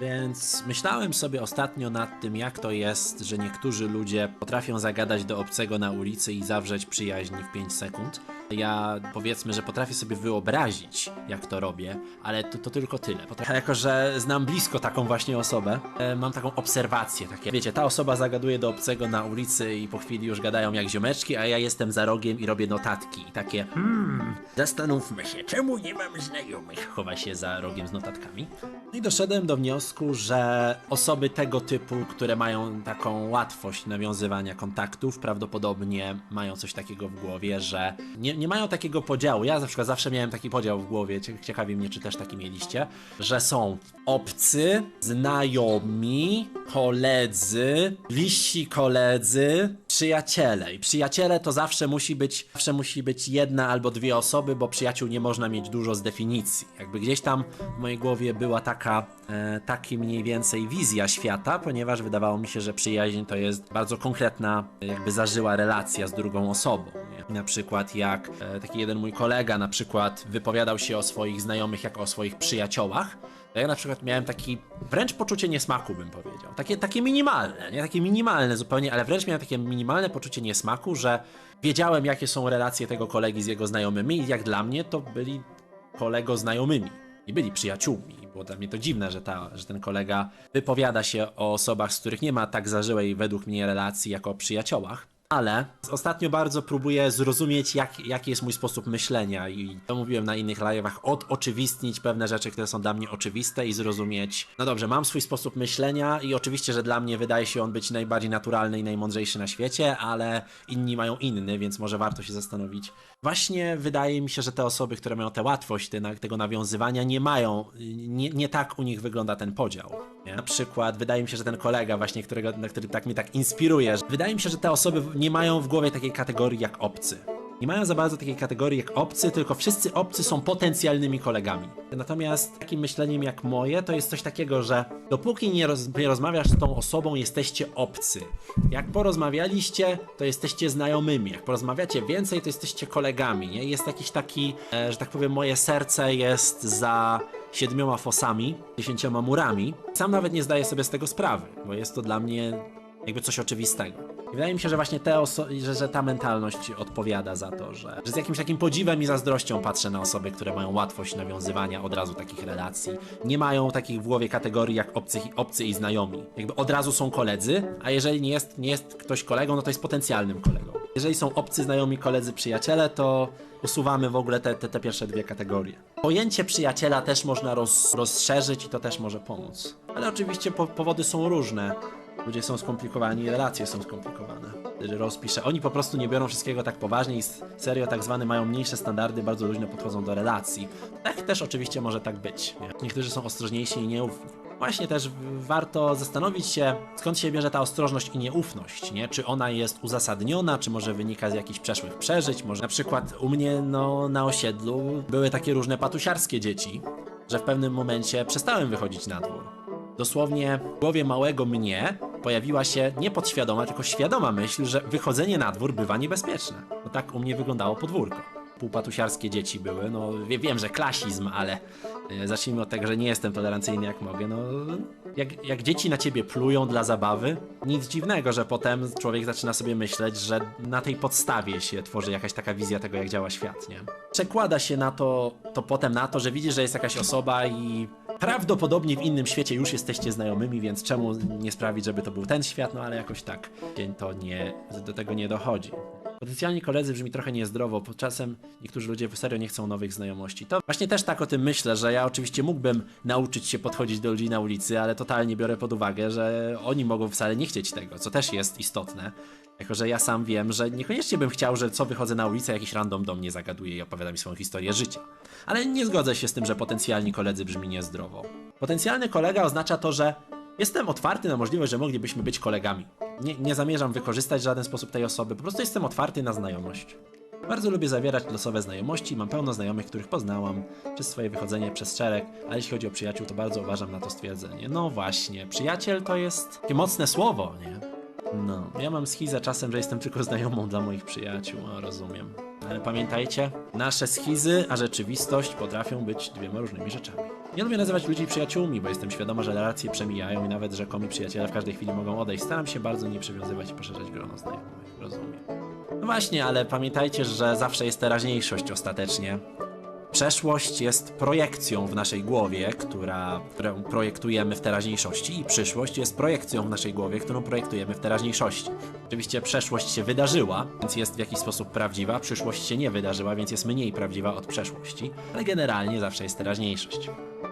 Więc myślałem sobie ostatnio nad tym, jak to jest, że niektórzy ludzie potrafią zagadać do obcego na ulicy i zawrzeć przyjaźń w 5 sekund. Ja powiedzmy, że potrafię sobie wyobrazić, jak to robię, ale to, to tylko tyle. Potrafię, jako, że znam blisko taką właśnie osobę, e, mam taką obserwację, takie, wiecie, ta osoba zagaduje do obcego na ulicy i po chwili już gadają jak ziomeczki, a ja jestem za rogiem i robię notatki i takie, hmm, zastanówmy się, czemu nie mam znajomych? Chowa się za rogiem z notatkami. No i doszedłem do wniosku, że osoby tego typu, które mają taką łatwość nawiązywania kontaktów, prawdopodobnie mają coś takiego w głowie, że nie, nie mają takiego podziału. Ja na przykład zawsze miałem taki podział w głowie, cie- ciekawi mnie, czy też taki mieliście, że są obcy, znajomi, koledzy, bliżsi koledzy, przyjaciele. I przyjaciele to zawsze musi być, zawsze musi być jedna albo dwie osoby, bo przyjaciół nie można mieć dużo z definicji. Jakby gdzieś tam w mojej głowie była taka, e, taki mniej więcej wizja świata, ponieważ wydawało mi się, że przyjaźń to jest bardzo konkretna, jakby zażyła relacja z drugą osobą. Nie? Na przykład jak e, taki jeden mój kolega na przykład wypowiadał się o swoich znajomych jako o swoich przyjaciołach, ja na przykład miałem taki wręcz poczucie niesmaku, bym powiedział. Takie, takie minimalne, nie takie minimalne zupełnie, ale wręcz miałem takie minimalne poczucie niesmaku, że wiedziałem, jakie są relacje tego kolegi z jego znajomymi i jak dla mnie to byli kolego znajomymi. I byli przyjaciółmi. Było dla mnie to dziwne, że, ta, że ten kolega wypowiada się o osobach, z których nie ma tak zażyłej według mnie relacji jako o przyjaciołach. Ale ostatnio bardzo próbuję zrozumieć, jak, jaki jest mój sposób myślenia i to mówiłem na innych live'ach, odoczywistnić pewne rzeczy, które są dla mnie oczywiste i zrozumieć, no dobrze, mam swój sposób myślenia i oczywiście, że dla mnie wydaje się on być najbardziej naturalny i najmądrzejszy na świecie, ale inni mają inny, więc może warto się zastanowić. Właśnie wydaje mi się, że te osoby, które mają tę łatwość tego nawiązywania, nie mają, nie, nie tak u nich wygląda ten podział. Nie? Na przykład wydaje mi się, że ten kolega właśnie, którego, który tak mnie tak inspiruje, wydaje mi się, że te osoby nie mają w głowie takiej kategorii jak obcy. Nie mają za bardzo takiej kategorii jak obcy, tylko wszyscy obcy są potencjalnymi kolegami. Natomiast takim myśleniem jak moje to jest coś takiego, że dopóki nie, roz, nie rozmawiasz z tą osobą, jesteście obcy. Jak porozmawialiście, to jesteście znajomymi. Jak porozmawiacie więcej, to jesteście kolegami. Nie? Jest jakiś taki, e, że tak powiem, moje serce jest za siedmioma fosami, dziesięcioma murami. Sam nawet nie zdaję sobie z tego sprawy, bo jest to dla mnie jakby coś oczywistego. I wydaje mi się, że właśnie te że, że ta mentalność odpowiada za to, że, że z jakimś takim podziwem i zazdrością patrzę na osoby, które mają łatwość nawiązywania od razu takich relacji. Nie mają takich w głowie kategorii jak obcy, obcy i znajomi. Jakby od razu są koledzy, a jeżeli nie jest, nie jest ktoś kolegą, no to jest potencjalnym kolegą. Jeżeli są obcy, znajomi, koledzy, przyjaciele, to usuwamy w ogóle te, te, te pierwsze dwie kategorie. Pojęcie przyjaciela też można roz, rozszerzyć i to też może pomóc. Ale oczywiście po, powody są różne. Ludzie są skomplikowani, relacje są skomplikowane. Rozpiszę. Oni po prostu nie biorą wszystkiego tak poważnie i serio tak zwane mają mniejsze standardy, bardzo luźno podchodzą do relacji. Tak też oczywiście może tak być. Nie? Niektórzy są ostrożniejsi i nieufni. Właśnie też warto zastanowić się, skąd się bierze ta ostrożność i nieufność, nie? Czy ona jest uzasadniona, czy może wynika z jakichś przeszłych przeżyć, może na przykład u mnie no, na osiedlu były takie różne patusiarskie dzieci, że w pewnym momencie przestałem wychodzić na dwór. Dosłownie w głowie małego mnie pojawiła się nie podświadoma, tylko świadoma myśl, że wychodzenie na dwór bywa niebezpieczne. No tak u mnie wyglądało podwórko. Półpatusiarskie dzieci były, no wie, wiem, że klasizm, ale e, zacznijmy od tego, że nie jestem tolerancyjny jak mogę, no jak, jak dzieci na ciebie plują dla zabawy, nic dziwnego, że potem człowiek zaczyna sobie myśleć, że na tej podstawie się tworzy jakaś taka wizja tego, jak działa świat, nie? Przekłada się na to, to potem na to, że widzisz, że jest jakaś osoba i prawdopodobnie w innym świecie już jesteście znajomymi, więc czemu nie sprawić, żeby to był ten świat, no ale jakoś tak to nie, do tego nie dochodzi. Potencjalni koledzy brzmi trochę niezdrowo, bo czasem niektórzy ludzie serio nie chcą nowych znajomości. To właśnie też tak o tym myślę, że ja oczywiście mógłbym nauczyć się podchodzić do ludzi na ulicy, ale totalnie biorę pod uwagę, że oni mogą wcale nie chcieć tego, co też jest istotne. Jako, że ja sam wiem, że niekoniecznie bym chciał, że co wychodzę na ulicę, jakiś random do mnie zagaduje i opowiada mi swoją historię życia. Ale nie zgodzę się z tym, że potencjalni koledzy brzmi niezdrowo. Potencjalny kolega oznacza to, że Jestem otwarty na możliwość, że moglibyśmy być kolegami. Nie, nie zamierzam wykorzystać w żaden sposób tej osoby, po prostu jestem otwarty na znajomość. Bardzo lubię zawierać losowe znajomości, mam pełno znajomych, których poznałam przez swoje wychodzenie przez szereg, ale jeśli chodzi o przyjaciół, to bardzo uważam na to stwierdzenie. No właśnie, przyjaciel to jest takie mocne słowo, nie? No, ja mam schizę czasem, że jestem tylko znajomą dla moich przyjaciół, no rozumiem. Ale pamiętajcie, nasze schizy, a rzeczywistość potrafią być dwiema różnymi rzeczami. Nie lubię nazywać ludzi przyjaciółmi, bo jestem świadoma, że relacje przemijają i nawet rzekomi przyjaciele w każdej chwili mogą odejść. Staram się bardzo nie przywiązywać i poszerzać grono znajomych. Rozumiem. No właśnie, ale pamiętajcie, że zawsze jest teraźniejszość ostatecznie. Przeszłość jest projekcją w naszej głowie, która, którą projektujemy w teraźniejszości i przyszłość jest projekcją w naszej głowie, którą projektujemy w teraźniejszości. Oczywiście przeszłość się wydarzyła, więc jest w jakiś sposób prawdziwa, przyszłość się nie wydarzyła, więc jest mniej prawdziwa od przeszłości, ale generalnie zawsze jest teraźniejszość.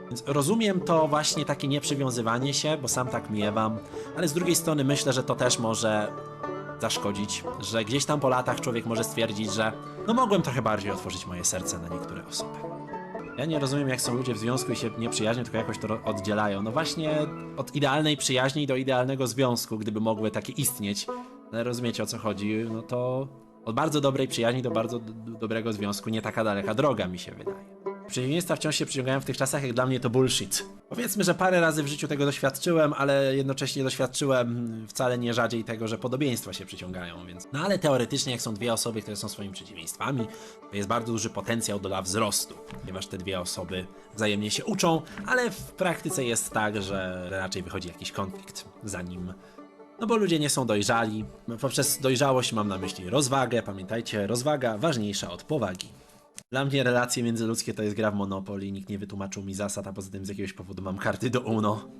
Więc rozumiem to właśnie takie nieprzywiązywanie się, bo sam tak miewam, ale z drugiej strony myślę, że to też może zaszkodzić, że gdzieś tam po latach człowiek może stwierdzić, że no mogłem trochę bardziej otworzyć moje serce na niektóre osoby. Ja nie rozumiem, jak są ludzie w związku i się nie przyjaźnią, tylko jakoś to oddzielają. No właśnie od idealnej przyjaźni do idealnego związku, gdyby mogły takie istnieć, ale rozumiecie o co chodzi, no to od bardzo dobrej przyjaźni do bardzo dobrego związku nie taka daleka droga, mi się wydaje. Przeciwieństwa wciąż się przyciągają w tych czasach, jak dla mnie to bullshit. Powiedzmy, że parę razy w życiu tego doświadczyłem, ale jednocześnie doświadczyłem wcale nie rzadziej tego, że podobieństwa się przyciągają, więc... No ale teoretycznie, jak są dwie osoby, które są swoimi przeciwieństwami, to jest bardzo duży potencjał do wzrostu, ponieważ te dwie osoby wzajemnie się uczą, ale w praktyce jest tak, że raczej wychodzi jakiś konflikt, zanim no bo ludzie nie są dojrzali. Poprzez dojrzałość mam na myśli rozwagę. Pamiętajcie, rozwaga ważniejsza od powagi. Dla mnie relacje międzyludzkie to jest gra w Monopoly. Nikt nie wytłumaczył mi zasad, a poza tym z jakiegoś powodu mam karty do UNO.